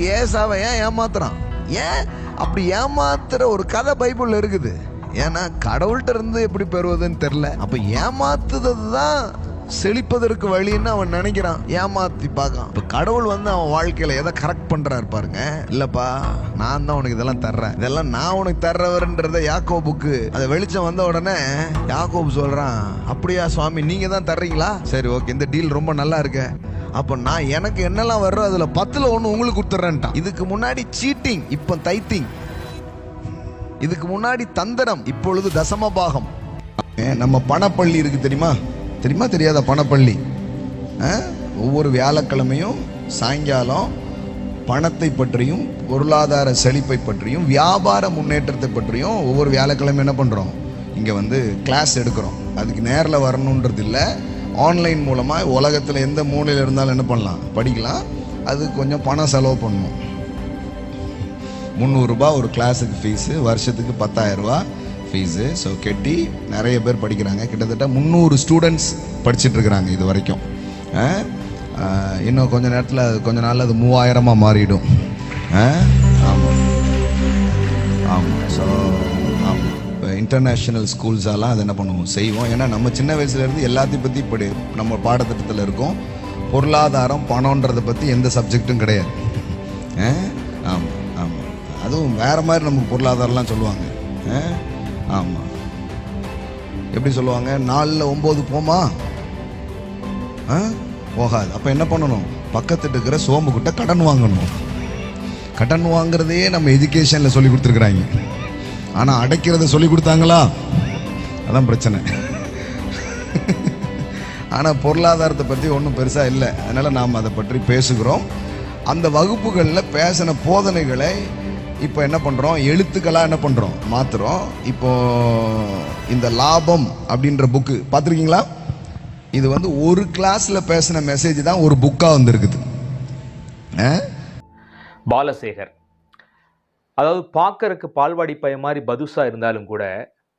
ஏசாவை ஏன் ஏமாத்துறான்? ஏன்? அப்படி ஏமாத்துற ஒரு கதை பைபிளில் இருக்குது. ஏன்னா கடவுள்கிட்ட இருந்து எப்படி பெறுவதுன்னு தெரில அப்ப ஏமாத்துறது தான் செழிப்பதற்கு வழின்னு அவன் நினைக்கிறான். ஏமாத்தி பார்க்கான். இப்ப கடவுள் வந்து அவன் வாழ்க்கையில எதை கரெக்ட் பண்றாரு பாருங்க. இல்லப்பா நான் தான் உனக்கு இதெல்லாம் தர்றேன். இதெல்லாம் நான் உனக்கு தர்றவர்ன்றத யாக்கோபுக்கு அந்த வெளிச்சம் வந்த உடனே யாக்கோபு சொல்றான் அப்படியா சுவாமி நீங்க தான் தர்றீங்களா? சரி ஓகே இந்த டீல் ரொம்ப நல்லா இருக்கேன் அப்போ நான் எனக்கு என்னெல்லாம் வர்றோ அதில் பத்தில் ஒன்று உங்களுக்கு கொடுத்துட்றேன்ட்டான் இதுக்கு முன்னாடி சீட்டிங் இப்போ தைத்திங். இதுக்கு முன்னாடி தந்திரம் இப்பொழுது தசமபாகம். ஏ, நம்ம பணப்பள்ளி இருக்கு தெரியுமா? தெரியுமா? தெரியாத பணப்பள்ளி. ஆ? ஒவ்வொரு வியாழக்கிழமையும் சாயங்காலம் பணத்தை பற்றியும் பொருளாதார செழிப்பை பற்றியும் வியாபார முன்னேற்றத்தை பற்றியும் ஒவ்வொரு வியாழக்கிழமை என்ன பண்ணுறோம் இங்கே வந்து கிளாஸ் எடுக்கிறோம். அதுக்கு நேரில் வரணுன்றது இல்லை ஆன்லைன் மூலமாக உலகத்தில் எந்த மூலையில் இருந்தாலும் என்ன பண்ணலாம்? படிக்கலாம். அது கொஞ்சம் பணம் செலவு பண்ணணும் முந்நூறுரூபா ஒரு கிளாஸுக்கு ஃபீஸு வருஷத்துக்கு பத்தாயிரரூபா ஃபீஸு ஸோ கெட்டி நிறைய பேர் படிக்கிறாங்க. கிட்டத்தட்ட முந்நூறு ஸ்டூடெண்ட்ஸ் படிச்சுட்ருக்குறாங்க இது வரைக்கும். ஆ? இன்னும் கொஞ்ச நேரத்தில் அது கொஞ்ச நாளில் அது மூவாயிரமாக மாறிடும். ஆமாம் ஆமாம் ஸோ ஆமாம் இன்டர்நேஷ்னல் ஸ்கூல்ஸாலாம் அதை என்ன பண்ணுவோம்? செய்வோம். ஏன்னா நம்ம சின்ன வயசுலேருந்து எல்லாத்தையும் பற்றி இப்படி நம்ம பாடத்திட்டத்தில் இருக்கோம். பொருளாதாரம் பணம்ன்றதை பற்றி எந்த சப்ஜெக்ட்டும் கிடையாது. ஆ? ஆமாம் ஆமாம் அதுவும் வேற மாதிரி நமக்கு பொருளாதாரம்லாம் சொல்லுவாங்க. ஆ? ஆமாம் எப்படி சொல்லுவாங்க? நாலில் ஒம்பது போமா? ஆ? போகாது. அப்போ என்ன பண்ணணும்? பக்கத்து இருக்கிற சோம்புக்கிட்ட கடன் வாங்கணும். கடன் வாங்குறதையே நம்ம எஜுகேஷனில் சொல்லி கொடுத்துருக்குறாங்க. ஆனால் அடைக்கிறத சொல்லி கொடுத்தாங்களா? அதான் பிரச்சனை. ஆனால் பொருளாதாரத்தை பற்றி ஒன்றும் பெருசாக இல்லை. அதனால் நாம் அதை பற்றி பேசுகிறோம். அந்த வகுப்புகளில் பேசின போதனைகளை இப்போ என்ன பண்ணுறோம் எழுத்துக்களாக என்ன பண்ணுறோம் மாற்றுறோம் இப்போ இந்த லாபம் அப்படின்ற புக்கு பார்த்துருக்கீங்களா? இது வந்து ஒரு கிளாஸில் பேசின மெசேஜ் தான் ஒரு புக்காக வந்திருக்குது. ஆ? பாலசேகர். அதாவது பார்க்கறக்கு பால்வாடி பையன் மாதிரி பதுசா இருந்தாலும் கூட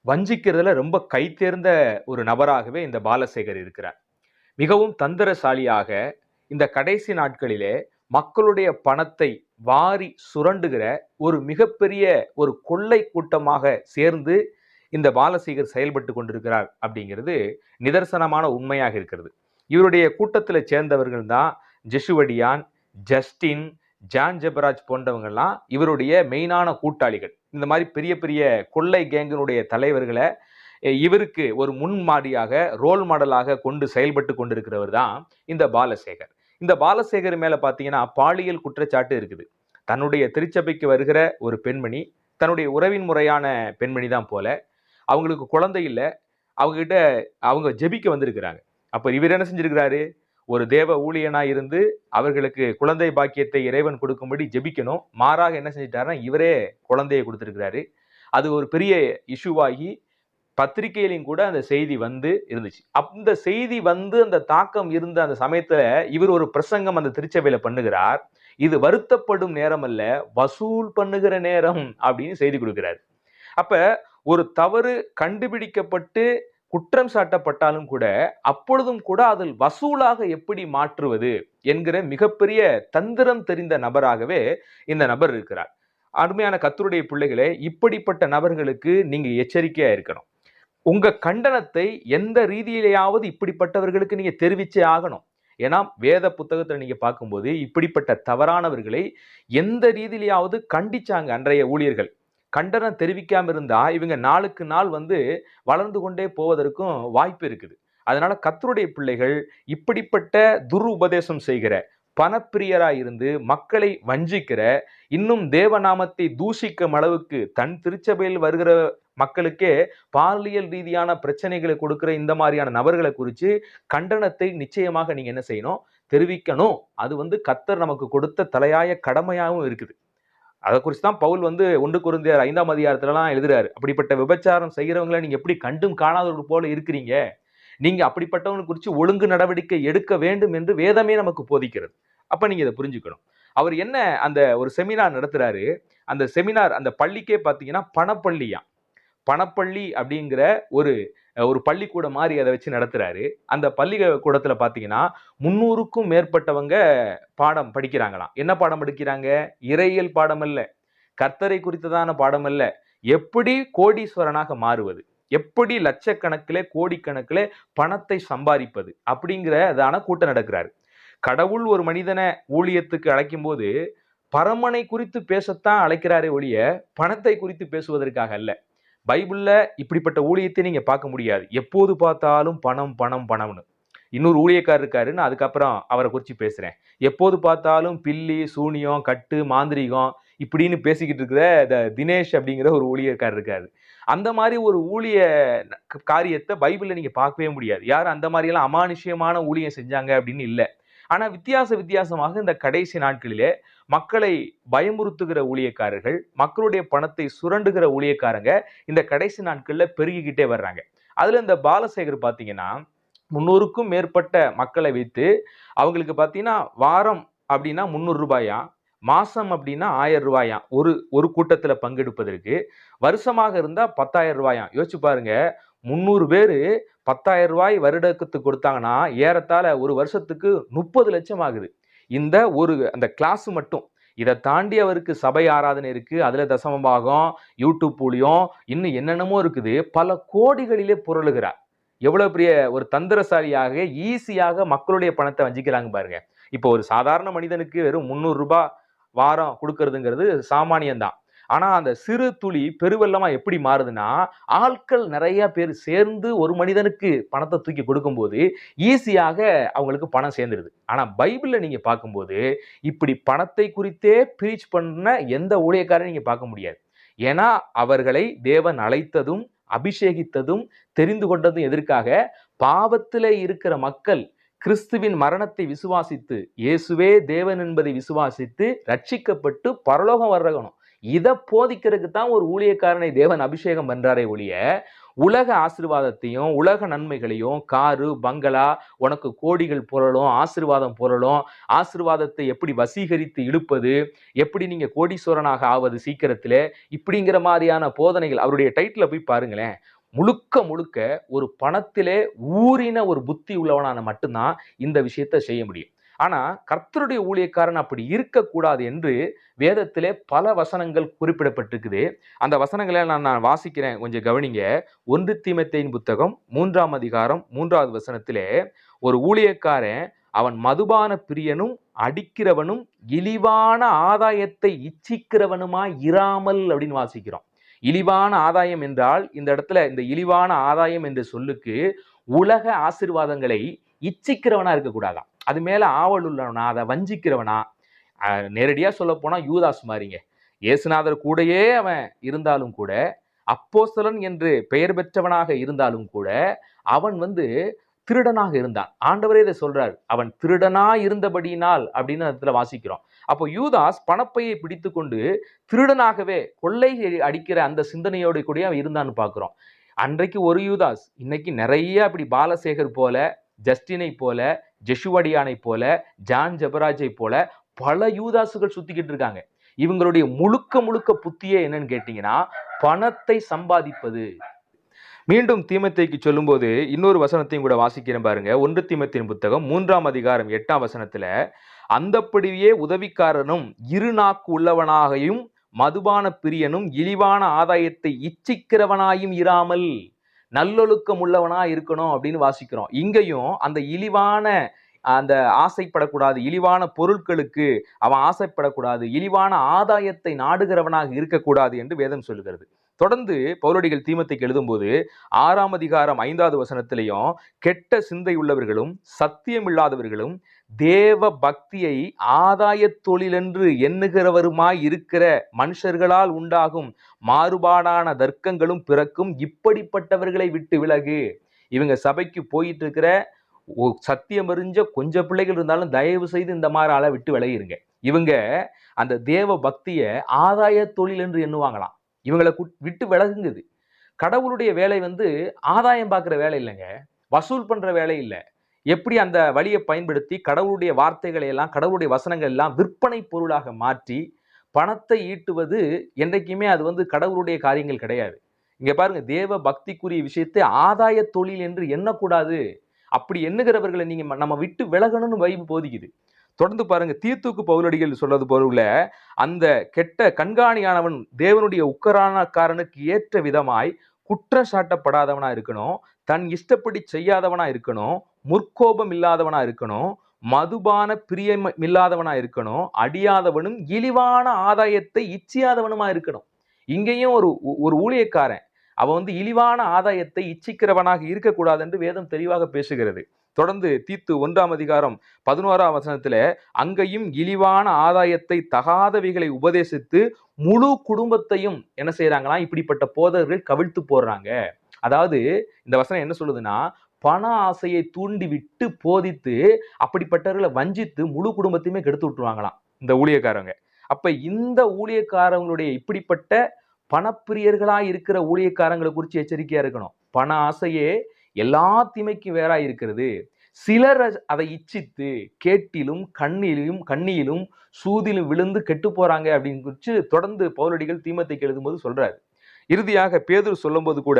வஞ்சிக்கிறதுல ரொம்ப கை தேர்ந்த ஒரு நபராகவே இந்த பாலசேகர் இருக்கிறார். மிகவும் தந்திரசாலியாக இந்த கடைசி நாட்களிலே மக்களுடைய பணத்தை வாரி சுரண்டுகிற ஒரு மிகப்பெரிய ஒரு கொள்ளை கூட்டமாக சேர்ந்து இந்த பாலசேகர் செயல்பட்டு கொண்டிருக்கிறார் அப்படிங்கிறது நிதர்சனமான உண்மையாக இருக்கிறது. இவருடைய கூட்டத்தில் சேர்ந்தவர்கள் தான் ஜெஷுவடியான் ஜஸ்டின் ஜான் ஜெபராஜ் போன்றவங்கெல்லாம் இவருடைய மெயினான கூட்டாளிகள். இந்த மாதிரி பெரிய பெரிய கொள்ளை கேங்கினுடைய தலைவர்களை இவருக்கு ஒரு முன்மாடியாக ரோல் மாடலாக கொண்டு செயல்பட்டு கொண்டிருக்கிறவர் தான் இந்த பாலசேகர். இந்த பாலசேகர் மேலே பார்த்தீங்கன்னா பாலியல் குற்றச்சாட்டு இருக்குது. தன்னுடைய திருச்சபைக்கு வருகிற ஒரு பெண்மணி தன்னுடைய உறவின் முறையான பெண்மணி தான் போல. அவங்களுக்கு குழந்தை இல்லை. அவங்ககிட்ட அவங்க ஜெபிக்க வந்திருக்கிறாங்க. அப்போ இவர் என்ன செஞ்சிருக்கிறாரு? ஒரு தேவ ஊழியனாக இருந்து அவர்களுக்கு குழந்தை பாக்கியத்தை இறைவன் கொடுக்கும்படி ஜெபிக்கணும். மாறாக என்ன செஞ்சிட்டாருன்னா இவரே குழந்தையை கொடுத்துருக்கிறாரு. அது ஒரு பெரிய இஷ்யூவாகி பத்திரிகையிலையும் கூட அந்த செய்தி வந்து இருந்துச்சு. அந்த செய்தி வந்து அந்த தாக்கம் இருந்த அந்த சமயத்தில் இவர் ஒரு பிரசங்கம் அந்த திருச்சபையில் பண்ணுகிறார். இது வருத்தப்படும் நேரம் அல்ல வசூல் பண்ணுகிற நேரம் அப்படின்னு செய்தி கொடுக்கிறார். அப்போ ஒரு தவறு கண்டுபிடிக்கப்பட்டு குற்றம் சாட்டப்பட்டாலும் கூட அப்பொழுதும் கூட அதில் வசூலாக எப்படி மாற்றுவது என்கிற மிகப்பெரிய தந்திரம் தெரிந்த நபராகவே இந்த நபர் இருக்கிறார். அருமையான கத்தருடைய பிள்ளைகளே இப்படிப்பட்ட நபர்களுக்கு நீங்க எச்சரிக்கையா இருக்கணும். உங்க கண்டனத்தை எந்த ரீதியிலேயாவது இப்படிப்பட்டவர்களுக்கு நீங்க தெரிவிச்சே ஆகணும். ஏன்னா வேத புத்தகத்தில் நீங்க பார்க்கும்போது இப்படிப்பட்ட தவறானவர்களை எந்த ரீதியிலேயாவது கண்டிச்சாங்க அன்றைய ஊழியர்கள். கண்டனம் தெரிவிக்காம இருந்தால் இவங்க நாளுக்கு நாள் வந்து வளர்ந்து கொண்டே போவதற்கும் வாய்ப்பு இருக்குது. அதனால கத்தருடைய பிள்ளைகள் இப்படிப்பட்ட துரு உபதேசம் செய்கிற பணப்பிரியராக இருந்து மக்களை வஞ்சிக்கிற இன்னும் தேவநாமத்தை தூஷிக்கும் அளவுக்கு தன் திருச்சபையில் வருகிற மக்களுக்கே பாலியல் ரீதியான பிரச்சனைகளை கொடுக்குற இந்த மாதிரியான நபர்களை குறித்து கண்டனத்தை நிச்சயமாக நீங்கள் என்ன செய்யணும்? தெரிவிக்கணும். அது வந்து கத்தர் நமக்கு கொடுத்த தலையாய கடமையாகவும் இருக்குது. அதை குறித்து தான் பவுல் வந்து ஒன்று குருந்தியர் ஐந்தாம் அதிகாரத்துலலாம் எழுதுறாரு. அப்படிப்பட்ட விபச்சாரம் செய்கிறவங்களை நீங்கள் எப்படி கண்டும் காணாதவர்கள் போல இருக்கிறீங்க? நீங்கள் அப்படிப்பட்டவங்களை குறித்து ஒழுங்கு நடவடிக்கை எடுக்க வேண்டும் என்று வேதமே நமக்கு போதிக்கிறது. அப்போ நீங்கள் இதை புரிஞ்சுக்கணும். அவர் என்ன அந்த ஒரு செமினார் நடத்துகிறாரு அந்த செமினார் அந்த பள்ளிக்கே பார்த்தீங்கன்னா பணப்பள்ளியாம். பணப்பள்ளி அப்படிங்கிற ஒரு ஒரு பள்ளிக்கூடம் மாதிரி அதை வச்சு நடத்துகிறாரு அந்த பள்ளி கூடத்தில் பார்த்தீங்கன்னா முந்நூறுக்கும் மேற்பட்டவங்க பாடம் படிக்கிறாங்களாம். என்ன பாடம் படிக்கிறாங்க? இறையியல் பாடம் அல்ல. கர்த்தரை குறித்ததான பாடம் அல்ல. எப்படி கோடீஸ்வரனாக மாறுவது? எப்படி லட்சக்கணக்கில் கோடிக்கணக்கில் பணத்தை சம்பாதிப்பது? அப்படிங்கிற அதான கூட்டம் நடக்கிறாரு. கடவுள் ஒரு மனிதனை ஊழியத்துக்கு அழைக்கும் போது பரமனை குறித்து பேசத்தான் அழைக்கிறாரே ஒழிய பணத்தை குறித்து பேசுவதற்காக அல்ல. பைபிளில் இப்படிப்பட்ட ஊழியத்தை நீங்கள் பார்க்க முடியாது. எப்போது பார்த்தாலும் பணம் பணம் பணம்னு. இன்னொரு ஊழியக்கார் இருக்காரு நான் அதுக்கப்புறம் அவரை குறித்து பேசுகிறேன் எப்போது பார்த்தாலும் பில்லி சூனியம் கட்டு மாந்திரீகம் இப்படின்னு பேசிக்கிட்டு இருக்கிற இந்த தினேஷ் அப்படிங்கிற ஒரு ஊழியக்கார் இருக்காரு. அந்த மாதிரி ஒரு ஊழிய காரியத்தை பைபிளில் நீங்கள் பார்க்கவே முடியாது. யாரும் அந்த மாதிரியெல்லாம் அமானுஷ்யமான ஊழியம் செஞ்சாங்க அப்படின்னு இல்லை. ஆனால் வித்தியாச வித்தியாசமாக இந்த கடைசி நாட்களிலே மக்களை பயமுறுத்துகிற ஊழியக்காரர்கள் மக்களுடைய பணத்தை சுரண்டுகிற ஊழியக்காரங்க இந்த கடைசி நாட்களில் பெருகிக்கிட்டே வர்றாங்க. அதில் இந்த பாலசேகர் பார்த்தீங்கன்னா முன்னூறுக்கும் மேற்பட்ட மக்களை வைத்து அவங்களுக்கு பார்த்தீங்கன்னா வாரம் அப்படின்னா முந்நூறு ரூபாயா மாசம் அப்படின்னா ஆயிரம் ரூபாயாம் ஒரு ஒரு கூட்டத்தில் பங்கெடுப்பதற்கு வருஷமாக இருந்தால் பத்தாயிரம் ரூபாயாம் யோசிச்சு பாருங்க முந்நூறு பேர் பத்தாயிரம் ரூபாய் வருடத்துக்கு கொடுத்தாங்கன்னா ஏறத்தாழ ஒரு வருஷத்துக்கு முப்பது லட்சம் ஆகுது. இந்த ஒரு அந்த கிளாஸ் மட்டும். இதை தாண்டி அவருக்கு சபை ஆராதனை இருக்கு அதுல தசமபாகம் யூடியூப் மூலியம் இன்னும் என்னென்னமோ இருக்குது. பல கோடிகளிலே புரளுகிறார். எவ்வளவு பெரிய ஒரு தந்திரசாலியாக ஈஸியாக மக்களுடைய பணத்தை வஞ்சிக்கிறாங்க பாருங்க. இப்போ ஒரு சாதாரண மனிதனுக்கு வெறும் முந்நூறு ரூபாய் வாரம் கொடுக்கறதுங்கிறது சாமானியம்தான். ஆனால் அந்த சிறு துளி பெருவெள்ளமாக எப்படி மாறுதுன்னா ஆட்கள் நிறைய பேர் சேர்ந்து ஒரு மனிதனுக்கு பணத்தை தூக்கி கொடுக்கும்போது ஈஸியாக அவங்களுக்கு பணம் சேர்ந்துடுது ஆனால் பைபிளில் நீங்கள் பார்க்கும்போது இப்படி பணத்தை குறித்தே பிரீச் பண்ண எந்த ஊழியக்காரையும் நீங்கள் பார்க்க முடியாது. ஏன்னா அவர்களை தேவன் அழைத்ததும் அபிஷேகித்ததும் தெரிந்து கொண்டதும் எதற்காக? பாவத்திலே இருக்கிற மக்கள் கிறிஸ்துவின் மரணத்தை விசுவாசித்து இயேசுவே தேவன் என்பதை விசுவாசித்து ரட்சிக்கப்பட்டு பரலோகம் வர்றகணும் இதை போதிக்கிறதுக்கு தான் ஒரு ஊழியக்காரனை தேவன் அபிஷேகம் பண்றாரே ஒழிய உலக ஆசிர்வாதத்தையும் உலக நன்மைகளையும் காரு பங்களா உனக்கு கோடிகள் புரளும் ஆசிர்வாதம் புரளும் ஆசிர்வாதத்தை எப்படி வசீகரித்து இழுப்பது எப்படி நீங்கள் கோடீஸ்வரனாக ஆவது சீக்கிரத்தில் இப்படிங்கிற மாதிரியான போதனைகள் அவருடைய டைட்டில் போய் பாருங்களேன். முழுக்க முழுக்க ஒரு பணத்திலே ஊறின ஒரு புத்தி உள்ளவனான மட்டும்தான் இந்த விஷயத்தை செய்ய முடியும். ஆனால் கர்த்தருடைய ஊழியக்காரன் அப்படி இருக்கக்கூடாது என்று வேதத்திலே பல வசனங்கள் குறிப்பிடப்பட்டிருக்குது. அந்த வசனங்களை நான் நான் வாசிக்கிறேன். கொஞ்சம் கவனிங்க. ஒன்று தீமத்தையின் புத்தகம் மூன்றாம் அதிகாரம் மூன்றாவது வசனத்திலே ஒரு ஊழியக்காரன் அவன் மதுபான பிரியனும் அடிக்கிறவனும் இழிவான ஆதாயத்தை இச்சிக்கிறவனுமாய் இராமல் அப்படின்னு வாசிக்கிறோம். இழிவான ஆதாயம் என்றால் இந்த இடத்துல இந்த இழிவான ஆதாயம் என்ற சொல்லுக்கு உலக ஆசிர்வாதங்களை இச்சிக்கிறவனா இருக்கக்கூடாதான். அது மேல ஆவல் உள்ளவனா அதை வஞ்சிக்கிறவனா நேரடியாக நேரடியா சொல்ல போனா யூதாஸ் மாதிரிங்க. இயேசுநாதர் கூடயே அவன் இருந்தாலும் கூட அப்போஸ்தலன் என்று பெயர் பெற்றவனாக இருந்தாலும் கூட அவன் வந்து திருடனாக இருந்தான். ஆண்டவரே இதை சொல்றார். அவன் திருடனா இருந்தபடியினால் அப்படின்னு இடத்துல வாசிக்கிறோம். அப்போ யூதாஸ் பணப்பையை பிடித்து கொண்டு திருடனாகவே கொள்ளை அடிக்கிற அந்த சிந்தனையோடு கூட அவன் இருந்தான்னு பார்க்குறோம். அன்றைக்கு ஒரு யூதாஸ் இன்னைக்கு நிறைய அப்படி பாலசேகர் போல ஜஸ்டினை போல ஜெஷுவடியானை போல ஜான் ஜபராஜை போல பல யூதாசுகள் சுத்திக்கிட்டு இருக்காங்க. இவங்களுடைய முழுக்க முழுக்க புத்தியே என்னன்னு கேட்டீங்கன்னா பணத்தை சம்பாதிப்பது. மீண்டும் தீமத்தைக்கு சொல்லும்போது இன்னொரு வசனத்தையும் கூட வாசிக்கிறேன் பாருங்க. ஒன்று தீமத்தின் புத்தகம் மூன்றாம் அதிகாரம் எட்டாம் வசனத்துல அந்தப்படியே உதவிக்காரனும் இருநாக்கு உள்ளவனாகையும் மதுபான பிரியனும் இழிவான ஆதாயத்தை இச்சிக்கிறவனாயும் இராமல். நல்லொழுக்கம் உள்ளவனா இருக்கணும் அப்படின்னு வாசிக்கிறோம். இங்கேயும் அந்த இழிவான அந்த ஆசைப்படக்கூடாது இழிவான பொருட்களுக்கு அவன் ஆசைப்படக்கூடாது இழிவான ஆதாயத்தை நாடுகிறவனாக இருக்கக்கூடாது என்று வேதம் சொல்கிறது தொடர்ந்து பௌரடிகள் தீமத்தைக்கு எழுதும்போது ஆறாம் அதிகாரம் ஐந்தாவது வசனத்திலையும் கெட்ட சிந்தை உள்ளவர்களும் சத்தியம் இல்லாதவர்களும் தேவ பக்தியை ஆதாய தொழிலென்று எண்ணுகிறவருமாய் இருக்கிற மனுஷர்களால் உண்டாகும் மாறுபாடான தர்க்கங்களும் பிறக்கும் இப்படிப்பட்டவர்களை விட்டு விலகு. இவங்க சபைக்கு போயிட்டு இருக்கிற சத்தியம் அறிஞ்ச கொஞ்சம் பிள்ளைகள் இருந்தாலும் தயவு செய்து இந்த மாதிரி ஆளை விட்டு விலகிருங்க. இவங்க அந்த தேவ பக்தியை ஆதாய தொழில் என்று எண்ணுவாங்களாம். இவங்களை குட்- விட்டு விலகுங்குது. கடவுளுடைய வேலை வந்து ஆதாயம் பார்க்குற வேலை இல்லைங்க. வசூல் பண்ணுற வேலை இல்லை. எப்படி அந்த வழியை பயன்படுத்தி கடவுளுடைய வார்த்தைகளை எல்லாம் கடவுளுடைய வசனங்கள் எல்லாம் விற்பனை பொருளாக மாற்றி பணத்தை ஈட்டுவது என்றைக்குமே அது வந்து கடவுளுடைய காரியங்கள் கிடையாது. இங்க பாருங்க தேவ பக்திக்குரிய விஷயத்தை ஆதாய தொழில் என்று எண்ணக்கூடாது. அப்படி எண்ணுகிறவர்களை நீங்க நம்ம விட்டு விலகணும்னு வைப்பு போதிக்குது. தொடர்ந்து பாருங்க தீர்த்துக்கு பவுலடிகள் சொல்றது போல அந்த கெட்ட கண்காணியானவன் தேவனுடைய உக்கரானக்காரனுக்கு ஏற்ற விதமாய் குற்றம் சாட்டப்படாதவனா இருக்கணும் தன் இஷ்டப்படி செய்யாதவனா இருக்கணும் முற்கோபம் இல்லாதவனா இருக்கணும். மதுபான பிரியம் இல்லாதவனா இருக்கணும். அடியாதவனும் இழிவான ஆதாயத்தை இச்சியாதவனுமா இருக்கணும். இங்கேயும் ஒரு ஒரு ஊழியக்காரன் அவன் வந்து இழிவான ஆதாயத்தை இச்சிக்கிறவனாக இருக்கக்கூடாது என்று வேதம் தெளிவாக பேசுகிறது. தொடர்ந்து தீத்து ஒன்றாம் அதிகாரம் பதினோராம் வசனத்துல அங்கேயும் இழிவான ஆதாயத்தை தகாதவைகளை உபதேசித்து முழு குடும்பத்தையும் என்ன செய்யறாங்களா இப்படிப்பட்ட போதகர்கள் கவிழ்த்து போடுறாங்க. அதாவது இந்த வசனம் என்ன சொல்லுதுன்னா பண ஆசையை தூண்டி விட்டு போதித்து அப்படிப்பட்டவர்களை வஞ்சித்து முழு குடும்பத்தையுமே கெடுத்து விட்டுருவாங்களாம் இந்த ஊழியக்காரங்க. அப்ப இந்த ஊழியக்காரங்களுடைய இப்படிப்பட்ட பணப்பிரியர்களா இருக்கிற ஊழியக்காரங்களை குறித்து எச்சரிக்கையா இருக்கணும். பண ஆசையே எல்லா திமைக்கு வேறா இருக்கிறது. சிலர் அதை இச்சித்து கேட்டிலும் கண்ணிலும் கண்ணியிலும் சூதிலும் விழுந்து கெட்டு போறாங்க அப்படின்னு குறித்து தொடர்ந்து பௌரடிகள் தீமத்தைக்கு எழுதும்போது சொல்றாரு. இறுதியாக பேதுரு சொல்லும்போது கூட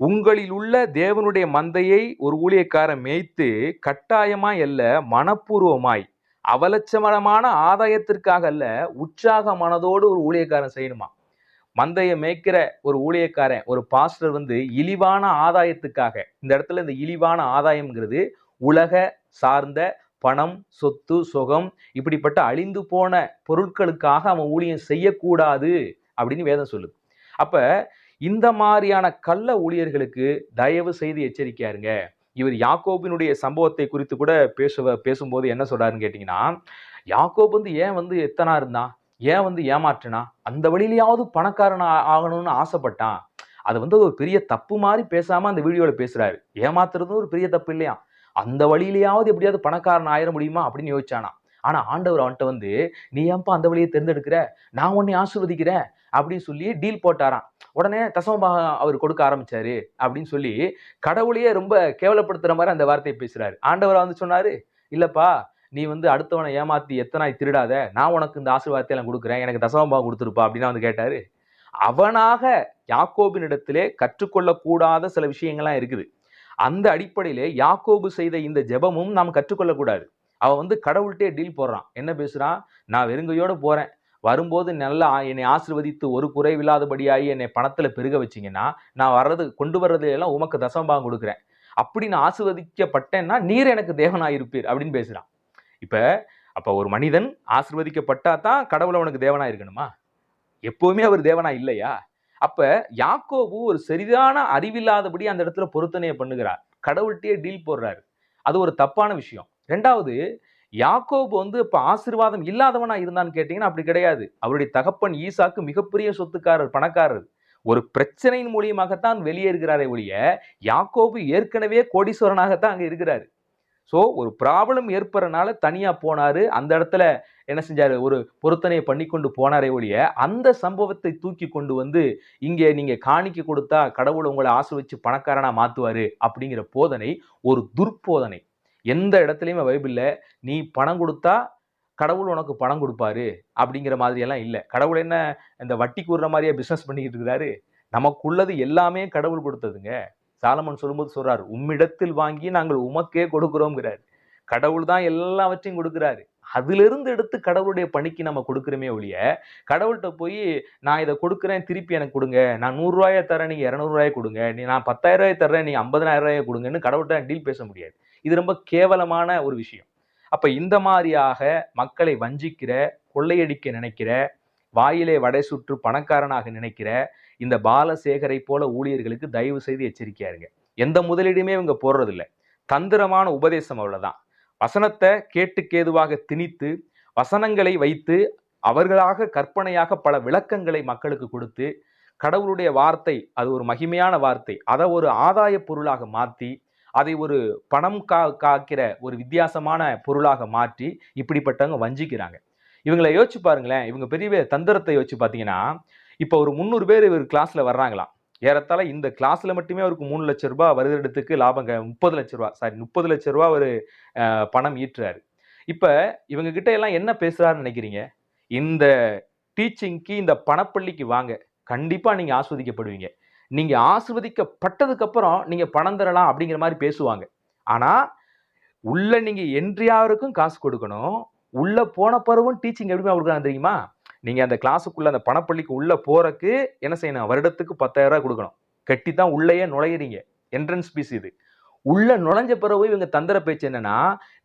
உங்களில் உள்ள தேவனுடைய மந்தையை ஒரு ஊழியக்காரன் மேய்த்து கட்டாயமாய் அல்ல மனப்பூர்வமாய் அவலட்சணமான ஆதாயத்திற்காக அல்ல உற்சாக மனதோடு ஒரு ஊழியக்காரன் செய்யணுமா? மந்தையை மேய்க்கிற ஒரு ஊழியக்காரன் ஒரு பாஸ்டர் வந்து இழிவான ஆதாயத்துக்காக இந்த இடத்துல இந்த இழிவான ஆதாயம்ங்கிறது உலக சார்ந்த பணம் சொத்து சுகம் இப்படிப்பட்ட அழிந்து போன பொருட்களுக்காக அவன் ஊழியம் செய்யக்கூடாது அப்படின்னு வேதம் சொல்லுது. அப்போ இந்த மாதிரியான கள்ள ஊழியர்களுக்கு தயவு செய்து எச்சரிக்கையா இருங்க இவர் யாக்கோபினுடைய சம்பவத்தை குறித்து கூட பேசுவ பேசும்போது என்ன சொல்றாருன்னு கேட்டிங்கன்னா யாக்கோப் வந்து ஏன் வந்து எத்தனா இருந்தான் ஏன் வந்து ஏமாற்றினா அந்த வழியிலையாவது பணக்காரன் ஆகணும்னு ஆசைப்பட்டான். அது வந்து ஒரு பெரிய தப்பு மாதிரி பேசாம அந்த வீடியோவில் பேசுறாரு. ஏமாத்துறதும் ஒரு பெரிய தப்பு இல்லையா? அந்த வழியிலையாவது எப்படியாவது பணக்காரன் ஆயிட முடியுமா அப்படின்னு யோசிச்சானா. ஆனால் ஆண்டவர் அவன்கிட்ட வந்து நீ ஏன்பா அந்த வழியை தேர்ந்தெடுக்கிற? நான் உன்னை ஆசிர்வதிக்கிறேன். அப்படின்னு சொல்லி டீல் போட்டாரான் உடனே தசமபாக அவர் கொடுக்க ஆரம்பிச்சாரு அப்படின்னு சொல்லி கடவுளையே ரொம்ப கேவலப்படுத்துற மாதிரி அந்த வார்த்தையை பேசுறாரு. ஆண்டவர் வந்து சொன்னாரு இல்லப்பா நீ வந்து அடுத்தவனை ஏமாத்தி எத்தனாய் திருடாத. நான் உனக்கு இந்த ஆசீர்வாதத்தை எல்லாம் கொடுக்குறேன். எனக்கு தசமபாகம் கொடுத்துருப்பா அப்படின்னு வந்து கேட்டாரு. அவனாக யாக்கோபினிடத்திலே கற்றுக்கொள்ளக்கூடாத சில விஷயங்கள்லாம் இருக்குது. அந்த அடிப்படையிலே யாக்கோபு செய்த இந்த ஜெபமும் நாம் கற்றுக்கொள்ளக்கூடாது. அவன் வந்து கடவுள்கிட்டே டீல் போடுறான். என்ன பேசுறான்? நான் வெறுங்கையோட போறேன். வரும்போது நல்லா என்னை ஆசிர்வதித்து ஒரு குறைவில்லாதபடியாகி என்னை பணத்தில் பெருக வச்சீங்கன்னா நான் வர்றது கொண்டு வர்றது எல்லாம் உமக்கு தசமபாகம் கொடுக்குறேன். அப்படி நான் ஆசிர்வதிக்கப்பட்டேன்னா நீர் எனக்கு தேவனாயிருப்பீர் அப்படின்னு பேசுகிறான் இப்போ அப்போ ஒரு மனிதன் ஆசிர்வதிக்கப்பட்டா தான் கடவுள் அவனுக்கு தேவனா இருக்கணுமா எப்போவுமே அவர் தேவனா இல்லையா? அப்போ யாக்கோபு ஒரு சரிதான அறிவில்லாதபடி அந்த இடத்துல பொருத்தனையை பண்ணுகிறார். கடவுள்கிட்டயே டீல் போடுறாரு. அது ஒரு தப்பான விஷயம். ரெண்டாவது யாக்கோப் வந்து இப்ப ஆசீர்வாதம் இல்லாதவனா இருந்தான்னு கேட்டீங்கன்னா அப்படி கிடையாது. அவருடைய தகப்பன் ஈசாக்கு மிகப்பெரிய சொத்துக்காரர் பணக்காரர். ஒரு பிரச்சனையின் மூலியமாகத்தான் வெளியேறுகிறாரே ஒழிய யாக்கோபு ஏற்கனவே கோடீஸ்வரனாகத்தான் அங்கே இருக்கிறார். ஸோ ஒரு ப்ராப்ளம் ஏற்படுறனால தனியா போனாரு. அந்த இடத்துல என்ன செஞ்சார்? ஒரு பொருத்தனையை பண்ணி கொண்டு போனாரே ஒழிய அந்த சம்பவத்தை தூக்கி கொண்டு வந்து இங்கே நீங்க காணிக்க கொடுத்தா கடவுள் உங்களை வச்சு பணக்காரனா மாத்துவாரு அப்படிங்கிற போதனை ஒரு துர்போதனை. எந்த இடத்துலையுமே பைபிள்ல நீ பணம் கொடுத்தா கடவுள் உனக்கு பணம் கொடுப்பாரு அப்படிங்கிற மாதிரியெல்லாம் இல்லை. கடவுள் என்ன இந்த வட்டி கூடுற மாதிரியே பிஸ்னஸ் பண்ணிக்கிட்டு இருக்கிறாரு? நமக்குள்ளது எல்லாமே கடவுள் கொடுத்ததுங்க. சாலமன் சொல்லும்போது சொல்றாரு உம்மிடத்தில் வாங்கி நாங்கள் உமக்கே கொடுக்குறோங்கிறாரு கடவுள் தான் எல்லாவற்றையும் கொடுக்குறாரு. அதிலிருந்து எடுத்து கடவுளுடைய பணிக்கு நம்ம கொடுக்குறோமே ஒழிய கடவுள்கிட்ட போய் நான் இதை கொடுக்குறேன் திருப்பி எனக்கு கொடுங்க. நான் நூறுரூவாயை தரேன் நீங்கள் இரநூறுவாயை கொடுங்க. நீ நான் பத்தாயிரம் ரூபாய் தர்றேன் நீ ஐம்பதாயிரம் ரூபாயை கொடுங்கன்னு கடவுள்கிட்ட டீல் பேச முடியாது. இது ரொம்ப கேவலமான ஒரு விஷயம். அப்ப இந்த மாதிரியாக மக்களை வஞ்சிக்கிற கொள்ளையடிக்க நினைக்கிற வாயிலே வடை சுற்று பணக்காரனாக நினைக்கிற இந்த பாலசேகரை போல ஊழியர்களுக்கு தயவு செய்து எச்சரிக்கையா இருங்க எந்த முதலீடுமே இவங்க போடுறதில்ல. தந்திரமான உபதேசம் அவ்வளவுதான். வசனத்தை கேட்டுக்கேதுவாக திணித்து வசனங்களை வைத்து அவர்களாக கற்பனையாக பல விளக்கங்களை மக்களுக்கு கொடுத்து கடவுளுடைய வார்த்தை அது ஒரு மகிமையான வார்த்தை அதை ஒரு ஆதாய பொருளாக மாற்றி அதை ஒரு பணம் கா காக்கிற ஒரு வித்தியாசமான பொருளாக மாற்றி இப்படிப்பட்டவங்க வஞ்சிக்கிறாங்க. இவங்களை யோசிச்சு பாருங்களேன். இவங்க பெரிய தந்திரத்தை யோசிச்சு பார்த்தீங்கன்னா இப்போ ஒரு முந்நூறு பேர் இவர் கிளாஸில் வர்றாங்களாம். ஏறத்தாழ இந்த கிளாஸில் மட்டுமே அவருக்கு மூணு லட்ச ரூபா வருடத்துக்கு லாபம் முப்பது லட்ச ரூபா சாரி முப்பது லட்ச ரூபா ஒரு பணம் ஈட்டுறாரு. இப்போ இவங்க கிட்ட எல்லாம் என்ன பேசுறாருன்னு நினைக்கிறீங்க? இந்த டீச்சிங்க்கு இந்த பணப்பள்ளிக்கு வாங்க. கண்டிப்பாக நீங்கள் ஆஸ்வதிக்கப்படுவீங்க. நீங்கள் ஆசிர்வதிக்கப்பட்டதுக்கு அப்புறம் பணம் தரலாம் அப்படிங்கிற மாதிரி பேசுவாங்க. ஆனால் உள்ளே நீங்கள் என்ட்ரியாருக்கும் காசு கொடுக்கணும். உள்ளே போன பிறவும் டீச்சிங் எப்படி கொடுக்குறாங்க தெரியுமா? நீங்கள் அந்த கிளாஸுக்குள்ளே அந்த பணப்பள்ளிக்கு உள்ளே போகிறக்கு என்ன செய்யணும்? வருடத்துக்கு பத்தாயிரம் கொடுக்கணும். கட்டி தான் உள்ளேயே நுழையிறீங்க. என்ட்ரன்ஸ் ஃபீஸ் இது. உள்ள நுழைஞ்ச பிறகு இவங்க தந்திர பேச்சு என்னன்னா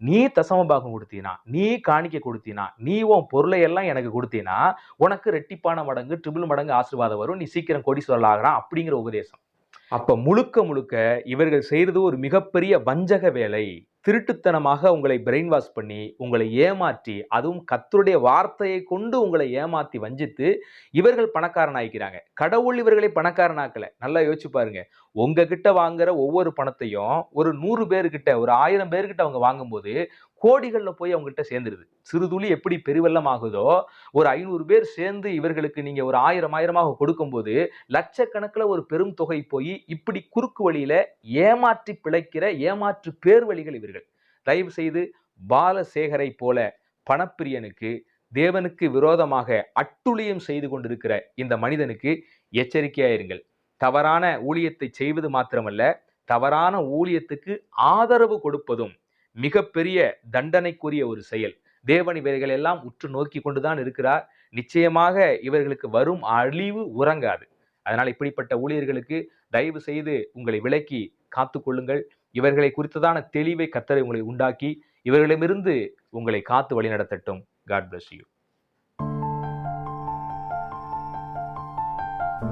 நீ தசம பாகம் கொடுத்தீனா நீ காணிக்க கொடுத்தீனா நீ உன் பொருளை எல்லாம் எனக்கு கொடுத்தீனா உனக்கு ரெட்டிப்பான மடங்கு ட்ரிபிள் மடங்கு ஆசீர்வாதம் வரும் நீ சீக்கிரம் கோடீஸ்வரல் ஆகலாம் அப்படிங்கிற உபதேசம். அப்ப முழுக்க முழுக்க இவர்கள் செய்யறது ஒரு மிகப்பெரிய வஞ்சக வேலை. திருட்டுத்தனமாக உங்களை பிரெயின் வாஷ் பண்ணி உங்களை ஏமாற்றி அதுவும் கத்தருடைய வார்த்தையை கொண்டு உங்களை ஏமாற்றி வஞ்சித்து இவர்கள் பணக்காரன் ஆயிக்கிறாங்க கடவுள் இவர்களை பணக்காரனாக்கலை. நல்லா யோசிச்சு பாருங்க. உங்ககிட்ட வாங்குற ஒவ்வொரு பணத்தையும் ஒரு நூறு பேர்கிட்ட ஒரு ஆயிரம் பேர்கிட்ட அவங்க வாங்கும்போது கோடிகளில் போய் அவங்ககிட்ட சேர்ந்துருது. சிறுதுளி எப்படி பெருவெல்லம் ஆகுதோ ஒரு ஐநூறு பேர் சேர்ந்து இவர்களுக்கு நீங்கள் ஒரு ஆயிரம் ஆயிரமாக கொடுக்கும்போது லட்சக்கணக்கில் ஒரு பெரும் தொகை போய் இப்படி குறுக்கு வழியில் ஏமாற்றி பிழைக்கிற ஏமாற்று பேர் வழிகள் இவர்கள். தயவு செய்து பாலசேகரை போல பணப்பிரியனுக்கு தேவனுக்கு விரோதமாக அட்டுழியம் செய்து கொண்டிருக்கிற இந்த மனிதனுக்கு எச்சரிக்கையாயிருங்கள். தவறான ஊழியத்தை செய்வது மாத்திரமல்ல தவறான ஊழியத்துக்கு ஆதரவு கொடுப்பதும் மிகப்பெரிய தண்டனைக்குரிய ஒரு செயல். தேவன் இவர்கள் எல்லாம் உற்று நோக்கி கொண்டுதான் இருக்கிறார். நிச்சயமாக இவர்களுக்கு வரும் அழிவு உறங்காது. அதனால் இப்படிப்பட்ட ஊழியர்களுக்கு தயவு செய்து உங்களை விலக்கி காத்துக்கொள்ளுங்கள் இவர்களை குறித்ததான தெளிவை கத்தரை உங்களை உண்டாக்கி இவர்களிடமிருந்து உங்களை காத்து வழிநடத்தட்டும். God bless you